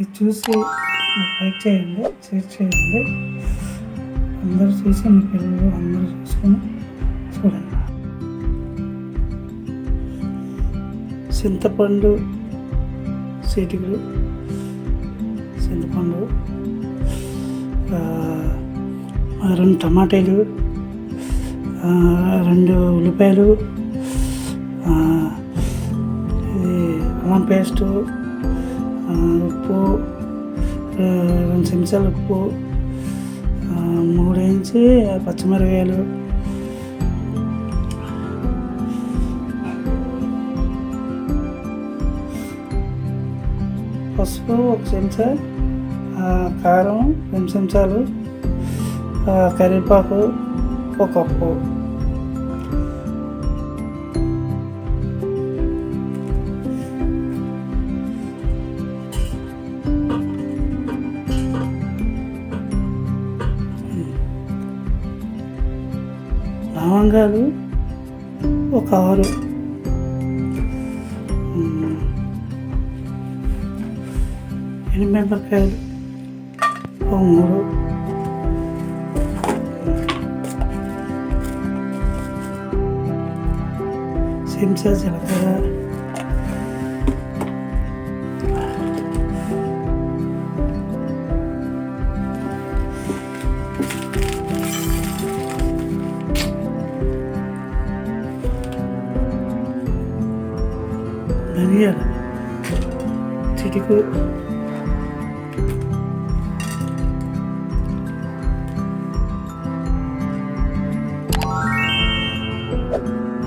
ఇది చూసి లైక్ చేయండి షేర్ చేయండి. అందరూ చూసి మీ పిల్లలు అందరూ చూసుకొని చూడండి. చింతపండు సీటికలు చింతపండు రెండు టమాటాలు ఆ, రెండు ఉల్లిపాయలు ఆ, పేస్టు ఉప్పు రెండు చెంచాలు ఉప్పు మూడు ఇంచి పచ్చిమిరపకాయలు. పసుపు ఒక చెంచా కారం రెండు చెంచాలు కరివేపాకు ఒక కప్పు. లవంగాలు ఒక ఆరు. ఎనిమిది ఎండుమిరపకాయలు ఒక మూడు. చెంచా జీలకర్ర చిటికు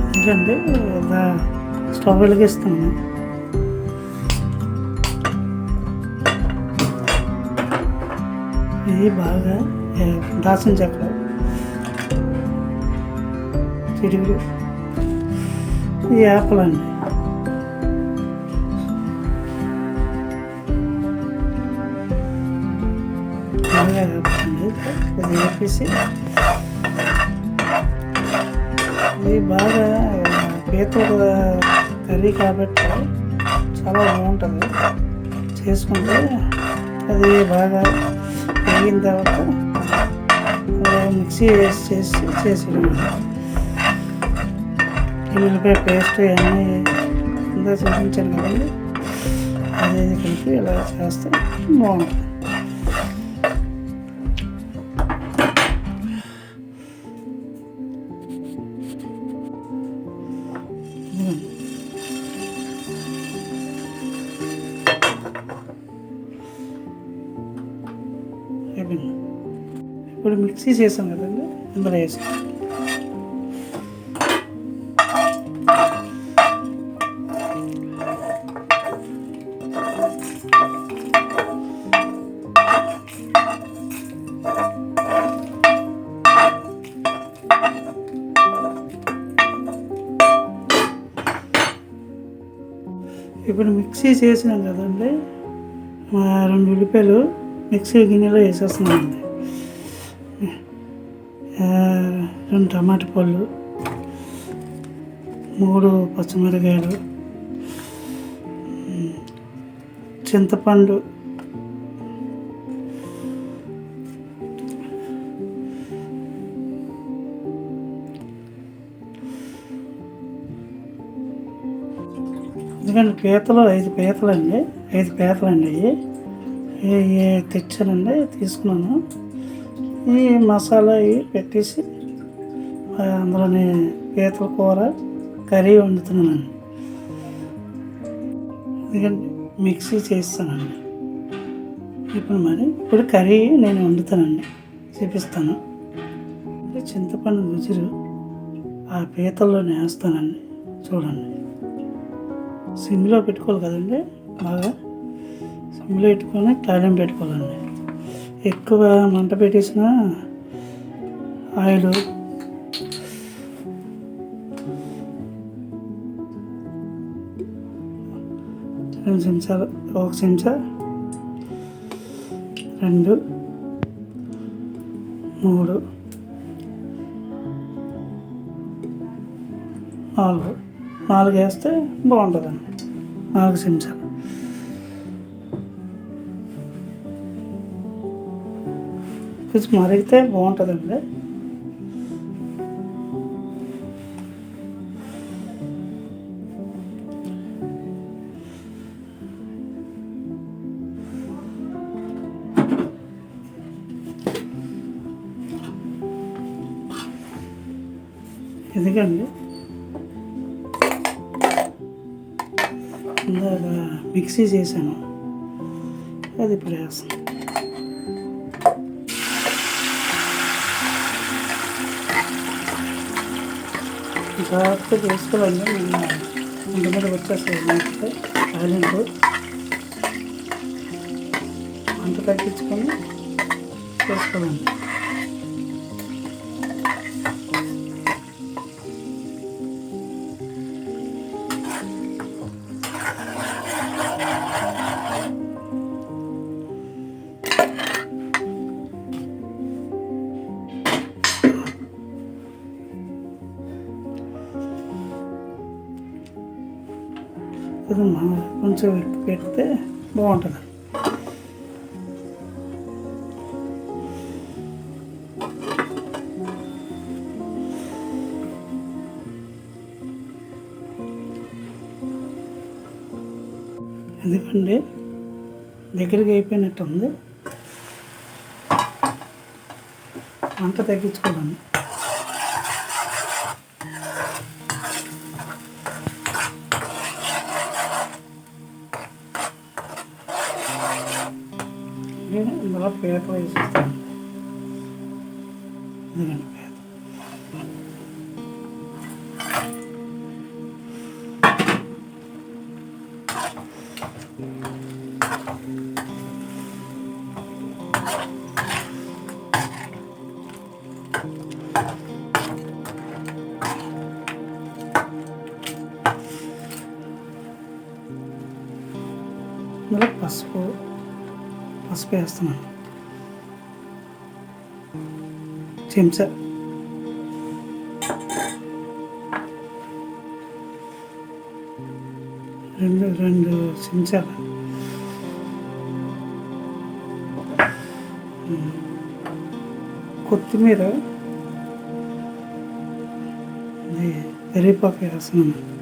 ఎందుకంటే దా- స్టవ్ వెలిగిస్తాను ఇది బాగా దాసం దాల్చిన చెక్క. చిటికుడు. ఇది యాపిల్ అండి వేపేసి ఇది బాగా పీతల కర్రీ కాబట్టి చాలా బాగుంటుంది. చేసుకుంటే అది బాగా వేగిన తర్వాత మిక్సీ వేసి చేసి చేసేయడం ఉల్లిపాయ పేస్ట్ అన్నీ అంతా చూపించాను కదండి అదే కలిపి ఇలా చేస్తే బాగుంటుంది. మిక్సీ చేసాం కదండి ఇందులో వేసి. ఇప్పుడు మిక్సీ చేసినాం కదండి రెండు ఉల్లిపాయలు మిక్సీ గిన్నెలో వేసేస్తున్నామండి అండి. రెండు టమాటా పళ్ళు మూడు పచ్చిమిరకాయలు చింతపండు ఎందుకంటే పీతలు ఐదు పీతలు అండి ఐదు పీతలు అండి ఇవి తెచ్చానండి తీసుకున్నాను. ఈ మసాలా పెట్టేసి అందులోనే అందులోని పీతల కూర కర్రీ వండుతున్నానండి. ఎందుకంటే మిక్సీ చేస్తానండి. ఇప్పుడు మరి ఇప్పుడు కర్రీ నేను వండుతానండి. చూపిస్తాను. అంటే చింతపండు గుజ్జురు ఆ పీతల్లో వేస్తానండి. చూడండి. సిమ్లో పెట్టుకోవాలి కదండి బాగా. సిమ్లో పెట్టుకొని తాళం పెట్టుకోవాలండి. ఎక్కువ మంట పెట్టేసిన ఆయిల్. రెండు చెంచాలు ఒక చెంచా రెండు మూడు నాలుగు. నాలుగు వేస్తే బాగుంటుందండి. నాలుగు చెంచాలు. కొంచెం మరిగితే బాగుంటుందండి. ఎందుకండి? ఇందాక మిక్సీ చేశాను. అది ఇప్పుడు వేస్తాను. జాగ్రత్తగా చేసుకోవాలండి మేము ముందు మీద వచ్చేస్తాయి మంచిగా టాలెంట్. అంత తగ్గించుకొని చేసుకోవాలండి ఇది కొంచెం ఎక్కువ పెడితే బాగుంటుంది. ఎందుకండి దగ్గరికి అయిపోయినట్టు ఉంది తగ్గించుకోవాలి ఇందులో పేపర్ వేసిస్తాను ఇదిగండి పేపర్ ఇందులో పసుపు పసుపు వేస్తున్నాను చెంచా రెండు రెండు చెంచాల కొత్తిమీర కరివేపాకు వేస్తున్నాను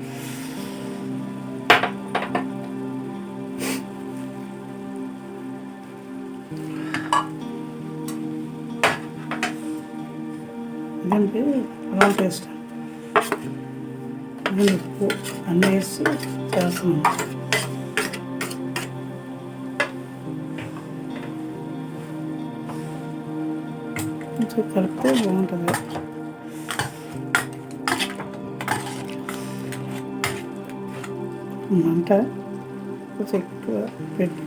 అంటే అలా టేస్ట్ ఉప్పు అన్నీ వేసి చేస్తున్నాను కొంచెం కలిపితే బాగుంటుంది. మంట కొంచెం ఎక్కువ పెట్టి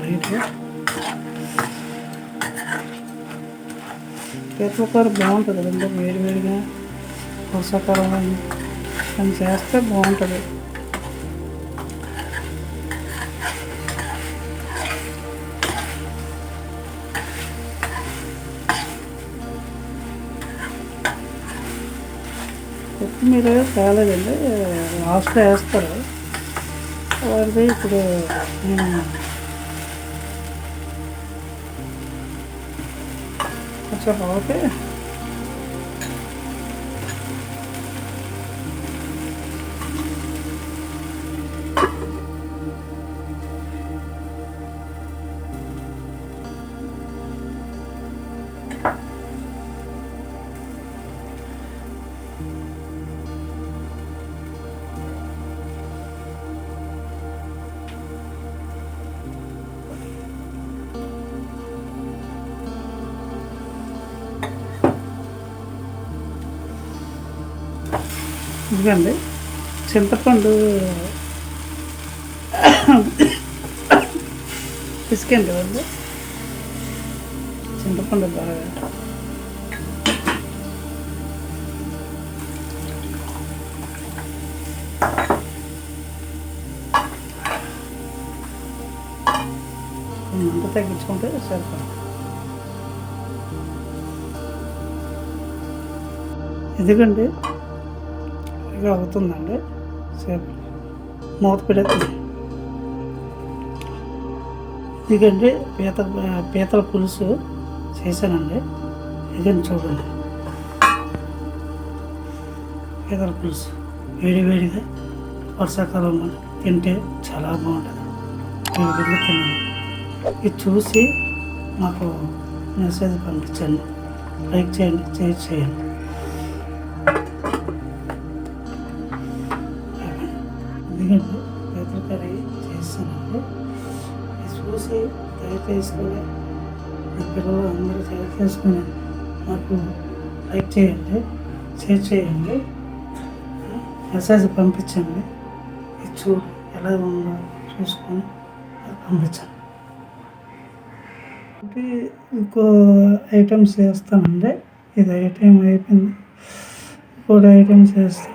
లైట్గా పేపర్ బాగుంటుంది. కదండి వేడివేడిగా వర్షాకాలం అని చేస్తే బాగుంటుంది. కొత్తిమీర కాలేదండి లాస్ట్లో వేస్తారు. వారిది ఇప్పుడు నేను కొంచెం ఓకే ఇదిగండి చింతపండు పిసికండి వాళ్ళు చింతపండు బాగా మంట తగ్గించుకుంటే సరిపోతుంది. ఎందుకండి ఇక అవుతుందండి. సేపు మూత పెడుతుంది ఇదిగండి పీత పీతల పులుసు చేశానండి. ఇదండి చూడండి. పీతల పులుసు వేడి వేడిగా వర్షాకాలంలో తింటే చాలా బాగుంటుంది. వేడి తినండి ఇది చూసి మాకు మెసేజ్ పంపించండి. లైక్ చేయండి షేర్ చేయండి. చేసుకొని మీ పిల్లలు అందరూ షేర్ చేసుకొని మాకు లైక్ చేయండి షేర్ చేయండి మెసేజ్ పంపించండి. ఇది చూ ఎలా ఉందో చూసుకొని అది పంపించండి. అంటే ఇంకో ఐటమ్స్ చేస్తామండి. ఇది ఐటమ్ అయిపోయింది. ఇంకోటి ఐటమ్స్ చేస్తాం.